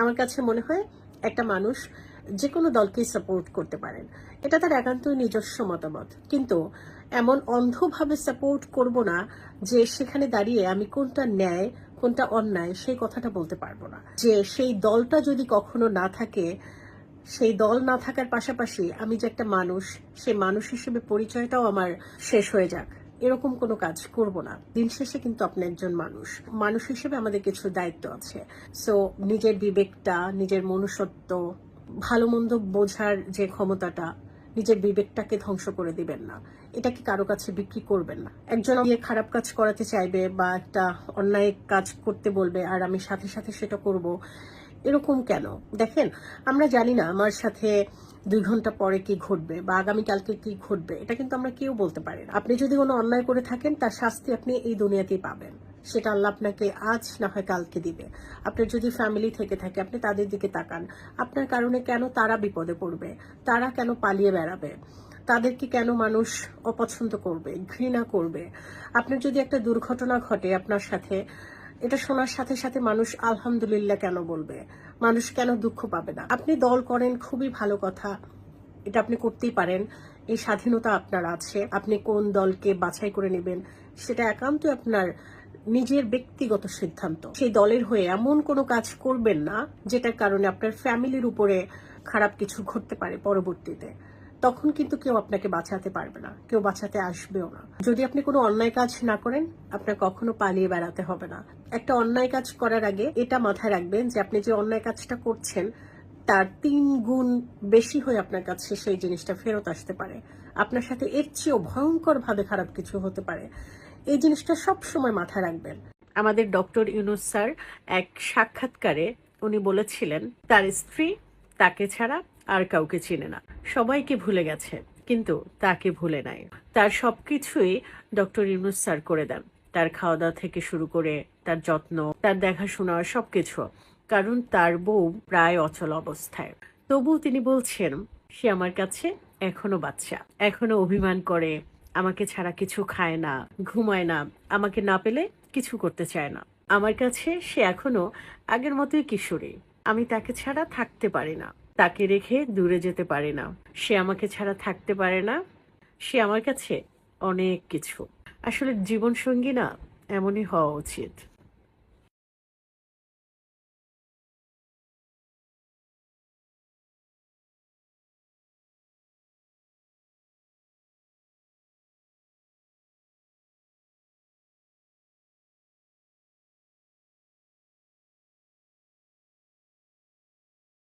আমার কাছে মনে হয় একটা মানুষ যে কোনো দলকেই সাপোর্ট করতে পারেন। এটা তার একান্তই নিজস্ব মতামত। কিন্তু এমন অন্ধভাবে সাপোর্ট করব না যে সেখানে দাঁড়িয়ে আমি কোনটা ন্যায়, কোনটা অন্যায়, সেই কথাটা বলতে পারব না। যে সেই দলটা যদি কখনো না থাকে, সেই দল না থাকার পাশাপাশি আমি যে একটা মানুষ, সেই মানুষ হিসেবে পরিচয়টাও আমার শেষ হয়ে যাক। এরকম কোনো কাজ করব না। দিন শেষে কিন্তু আপনি একজন মানুষ। মানুষ হিসেবে আমাদের কিছু দায়িত্ব আছে। সো নিজের বিবেকটা, নিজের মনুষ্যত্ব, ভালো মন্দ বোঝার যে ক্ষমতাটা, নিজের বিবেকটাকে ধ্বংস করে দিবেন না। এটাকে কারও কাছে বিক্রি করবেন না। একজন গিয়ে খারাপ কাজ করাতে চাইবে বা একটা অন্যায় কাজ করতে বলবে, আর আমি সাথে সাথে সেটা করব, এরকম কেন? দেখেন, আমরা জানি না আমার সাথে দুই ঘণ্টা পরে কি ঘটবে বা আগামীকালকে কি ঘটবে, এটা কিন্তু আমরা কেউ বলতে পারি না। আপনি যদি কোনো অন্যায় করে থাকেন, তার শাস্তি আপনি এই দুনিয়াতেই পাবেন। সেটা আল্লাহ আপনাকে আজ না হয় কালকে দিবে। আপনার যদি ফ্যামিলি থেকে থাকে, আপনি তাদের দিকে তাকান। আপনার কারণে কেন তারা বিপদে পড়বে? তারা কেন পালিয়ে বেড়াবে? তাদেরকে কেন মানুষ অপছন্দ করবে, ঘৃণা করবে? আপনার যদি একটা দুর্ঘটনা ঘটে আপনার সাথে এটা শোনার সাথে সাথে মানুষ আলহামদুলিল্লাহ কেন বলবে? মানুষ কেন দুঃখ পাবে না? আপনি দল করেন, খুবই ভালো কথা। এটা আপনি করতেই পারেন। এই স্বাধীনতা আপনার আছে। আপনি কোন দলকে বাছাই করে নেবেন, সেটা একান্তই আপনার নিজের ব্যক্তিগত সিদ্ধান্ত। সেই দলের হয়ে এমন কোনো কাজ করবেন না, যেটার কারণে আপনার ফ্যামিলির উপরে খারাপ কিছু ঘটতে পারে পরবর্তীতে। তখন কিন্তু কেউ আপনাকে বাঁচাতে পারবে না, কেউ বাঁচাতে আসবেও না। যদি আপনি কোনো অন্যায় কাজ না করেন, আপনার কখনো পালিয়ে বেড়াতে হবে না। একটা অন্যায় কাজ করার আগে এটা মাথায় রাখবেন যে আপনি যে অন্যায় কাজটা করছেন, তার তিন গুণ বেশি হয়ে আপনার কাছে সেই জিনিসটা ফেরত আসতে পারে। আপনার সাথে এর চেয়েও ভয়ঙ্কর ভাবে খারাপ কিছু হতে পারে। এই জিনিসটা সব সময় মাথায় রাখবেন। আমাদের ডক্টর ইউনুস স্যার এক সাক্ষাৎকারে উনি বলেছিলেন, তার স্ত্রী তাকে ছাড়া আর কাউকে চিনে না। সবাইকে ভুলে গেছে, কিন্তু তাকে ভুলে নাই। তার সবকিছুই ডক্টর ইউনুস স্যার করে দেন। তার খাওয়া দাওয়া থেকে শুরু করে তার যত্ন, তার দেখাশোনা, সবকিছু। কারণ তার বউ প্রায় অচল অবস্থায়। তবুও তিনি বলছেন, সে আমার কাছে এখনও বাচ্চা। এখনও অভিমান করে, আমাকে ছাড়া কিছু খায় না, ঘুমায় না, আমাকে না পেলে কিছু করতে চায় না। আমার কাছে সে এখনও আগের মতোই কিশোরী। আমি তাকে ছাড়া থাকতে পারি না। তাকে রেখে দূরে যেতে পারে না। সে আমাকে ছাড়া থাকতে পারে না। সে আমার কাছে অনেক কিছু। আসলে জীবন সঙ্গী না, এমনই হওয়া উচিত।